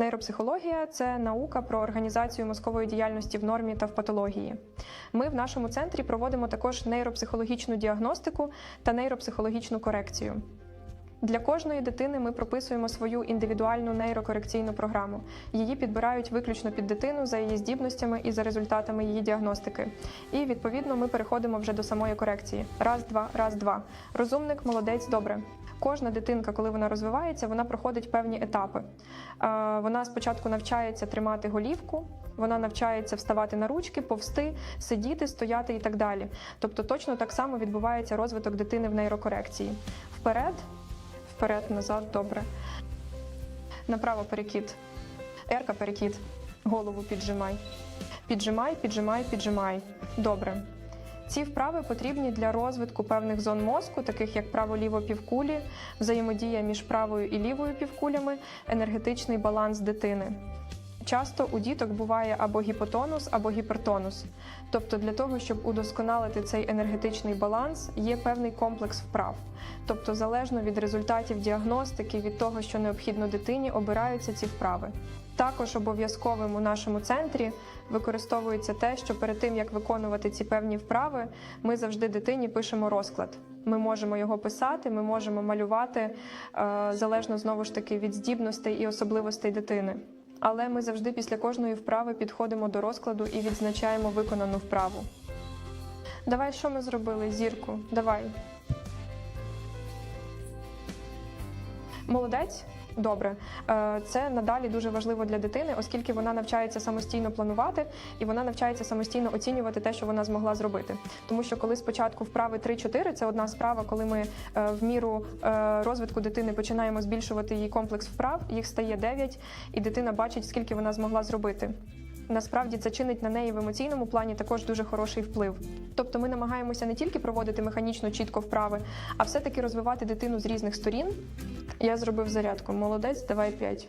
Нейропсихологія це наука про організацію мозкової діяльності в нормі та в патології. Ми в нашому центрі проводимо також нейропсихологічну діагностику та нейропсихологічну корекцію. Для кожної дитини ми прописуємо свою індивідуальну нейрокорекційну програму. Її підбирають виключно під дитину за її здібностями і за результатами її діагностики. І відповідно ми переходимо вже до самої корекції. Раз, два, раз, два. Розумник, молодець, добре. Кожна дитинка, коли вона розвивається, вона проходить певні етапи. Е, Вона спочатку навчається тримати голівку, вона навчається вставати на ручки, повсти, сидіти, стояти і так далі. Тобто точно так само відбувається розвиток дитини в нейрокорекції. Вперед, вперед, назад, добре. Направо перекид. Ерка перекид. Голову піджимай. Піджимай, піджимай, піджимай. Добре. Ці вправи потрібні для розвитку певних зон мозку, таких як право-ліво півкулі, взаємодія між правою і лівою півкулями, енергетичний баланс дитини. Часто у діток буває або гіпотонус, або гіпертонус. Тобто, для того, щоб удосконалити цей енергетичний баланс, є певний комплекс вправ. Тобто, залежно від результатів діагностики, від того, що необхідно дитині, обираються ці вправи. Також обов'язковим у нашому центрі використовується те, що перед тим як виконувати ці певні вправи, ми завжди дитині пишемо розклад. Ми можемо його писати, ми можемо малювати е, залежно знову ж таки від здібностей і особливостей дитини. Але ми завжди після кожної вправи підходимо до розкладу і відзначаємо виконану вправу. Давай, що ми зробили? Зірку, давай. Молодець. Добре, Е, це надалі дуже важливо для дитини, оскільки вона навчається самостійно планувати і вона навчається самостійно оцінювати те, що вона змогла зробити. Тому що коли спочатку вправи 3-4, це одна справа, коли ми е, в міру е, розвитку дитини починаємо збільшувати її комплекс вправ, їх стає 9, і дитина бачить, скільки вона змогла зробити. Насправді це чинить на неї в емоційному плані також дуже хороший вплив. Тобто ми намагаємося не тільки проводити механічно чітко вправи, а все-таки розвивати дитину з різних сторін. Я зробив зарядку. Молодець, давай 5.